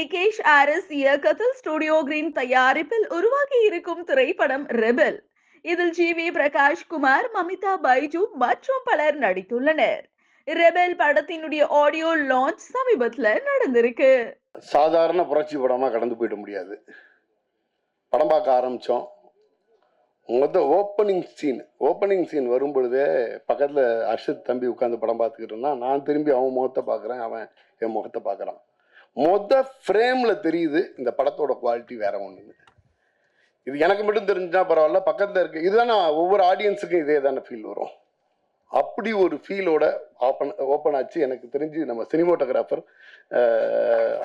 Nikesh Aries இயக்கத்தில் studio green தயாரிப்பில் உருவாகி இருக்கும் திரைப்படம் ரெபல். இதில் ஜி வி பிரகாஷ் குமார் மமிதா பைஜு மற்றும் பலர் நடித்துள்ளனர். ரெபல் படத்தினுடைய ஆடியோ லான்ச் சமீபத்துல நடந்திருக்கு. சாதாரண புரட்சி படமா கடந்து போயிட முடியாது. படம் பார்க்க ஆரம்பிச்சோம். மொத்த ஓப்பனிங் சீன் ஓப்பனிங் சீன் வரும் பொழுதே பக்கத்தில் அர்ஷத் தம்பி உட்காந்து படம் பார்த்துக்கிட்டு நான் திரும்பி அவன் முகத்தை பார்க்குறேன். அவன் என் முகத்தை பார்க்குறான். மொத்த ஃப்ரேமில் தெரியுது இந்த படத்தோட குவாலிட்டி வேற ஒன்று இது எனக்கு மட்டும் தெரிஞ்சுட்டா பரவாயில்ல பக்கத்தில் இருக்கு இதுதான் ஒவ்வொரு ஆடியன்ஸுக்கும் இதே தானே ஃபீல் வரும். அப்படி ஒரு ஃபீலோட ஓப்பன் ஓப்பன் ஆச்சு. எனக்கு தெரிஞ்சு நம்ம சினிமோட்டோகிராஃபர்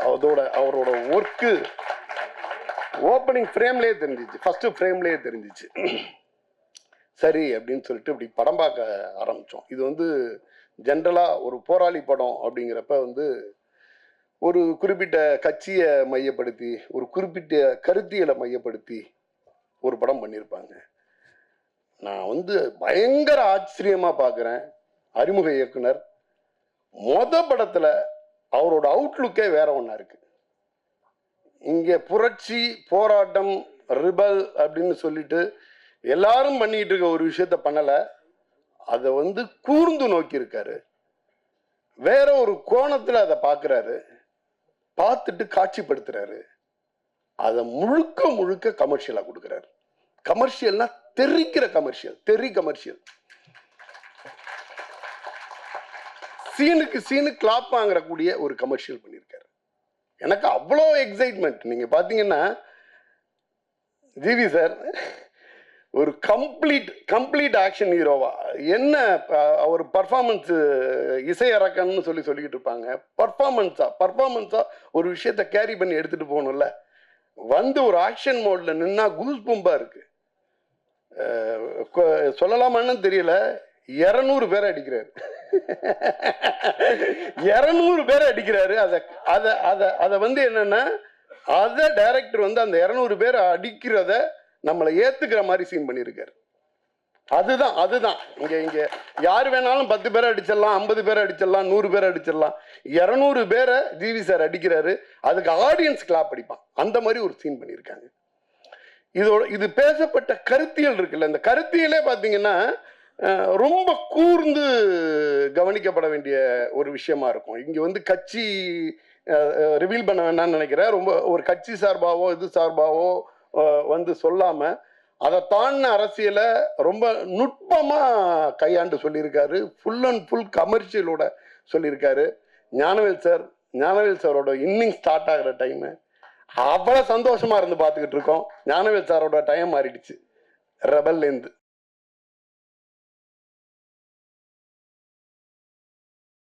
அதோட அவரோட ஒர்க்கு ஓப்பனிங் ஃப்ரேம்லேயே தெரிஞ்சிச்சு. ஃபஸ்ட்டு ஃப்ரேம்லேயே தெரிஞ்சிச்சு. சரி அப்படின்னு சொல்லிட்டு இப்படி படம் பார்க்க ஆரம்பித்தோம் இது வந்து ஜென்ரலாக ஒரு போராளி படம் அப்படிங்கிறப்ப வந்து ஒரு குறிப்பிட்ட கட்சியை மையப்படுத்தி ஒரு குறிப்பிட்ட கருத்தியலை மையப்படுத்தி ஒரு படம் பண்ணியிருப்பாங்க. நான் வந்து பயங்கர ஆச்சரியமா பார்க்குறேன் அறிமுக இயக்குனர் மொத படத்தில் அவரோட அவுட்லுக்கே வேற ஒன்றா இருக்கு. இங்கே புரட்சி போராட்டம் ரிபல் அப்படின்னு சொல்லிட்டு எல்லாரும் பண்ணிட்டு இருக்க ஒரு விஷயத்த பண்ணலை. அதை வந்து கூர்ந்து நோக்கி இருக்காரு வேற ஒரு கோணத்தில் அதை பார்க்குறாரு பார்த்துட்டு காட்சிப்படுத்துறாரு. அதை முழுக்க முழுக்க கமர்ஷியலாக கொடுக்குறாரு. கமர்ஷியல்னா தெரிக்கிற கமர்ஷியல் தெரி கமர்ஷியல் சீனுக்கு சீனு கிளாப் வாங்கக்கூடிய ஒரு கமர்ஷியல் பண்ணியிருக்காரு. எனக்கு அவ்வளோ எக்ஸைட்மெண்ட் நீங்கள் பார்த்தீங்கன்னா ஜிவி சார் ஒரு கம்ப்ளீட் கம்ப்ளீட் ஆக்ஷன் ஹீரோவா என்ன அவர் பர்ஃபார்மன்ஸ் இசையறக்கன்னு சொல்லி சொல்லிக்கிட்டு இருப்பாங்க. பர்ஃபார்மன்ஸா பர்ஃபார்மன்ஸா ஒரு விஷயத்த கேரி பண்ணி எடுத்துட்டு போகணும்ல. வந்து ஒரு ஆக்ஷன் மோட்ல நின்னா கூஸ் பம்பா இருக்கு. சொல்லலாமான்னு தெரியல. இரநூறு பேரை அடிக்கிறாரு. இரநூறு பேரை அடிக்கிறாரு. அதை அதை அதை அதை வந்து என்னன்னா அதை டைரக்டர் வந்து அந்த இரநூறு பேரை அடிக்கிறத நம்மளை ஏத்துக்கிற மாதிரி சீன் பண்ணியிருக்காரு. அதுதான் அதுதான். இங்க இங்க யார் வேணாலும் பத்து பேரை அடிச்சிடலாம் ஐம்பது பேரை அடிச்சிடலாம் நூறு பேரை அடிச்சிடலாம். இரநூறு பேரை ஜிவி சார் அடிக்கிறாரு. அதுக்கு ஆடியன்ஸ் கிளாப் அடிப்பான். அந்த மாதிரி ஒரு சீன் பண்ணியிருக்காங்க. இதோட இது பேசப்பட்ட கருத்தியல் இருக்குல்ல இந்த கருத்தியலே பார்த்தீங்கன்னா ரொம்ப கூர்ந்து கவனிக்கப்பட வேண்டிய ஒரு விஷயமா இருக்கும். இங்க வந்து கட்சி ரிவீல் பண்ண வேண்டாம்னு நினைக்கிறேன். ரொம்ப ஒரு கட்சி சார்பாவோ இது சார்பாவோ வந்து சொல்லாம அதை தாண்டின அரசியலை ரொம்ப நுட்பமா கையாண்டு சொல்லியிருக்காரு. ஃபுல் அண்ட் ஃபுல் கமர்ஷியலோட சொல்லியிருக்காரு. ஞானவேல் சார் ஞானவேல் சாரோட இன்னிங் ஸ்டார்ட் ஆகிற டைமு அவ்வளோ சந்தோஷமா இருந்து பார்த்துக்கிட்டு இருக்கோம். ஞானவேல் சாரோட டைம் மாறிடுச்சு. ரெபல்லேருந்து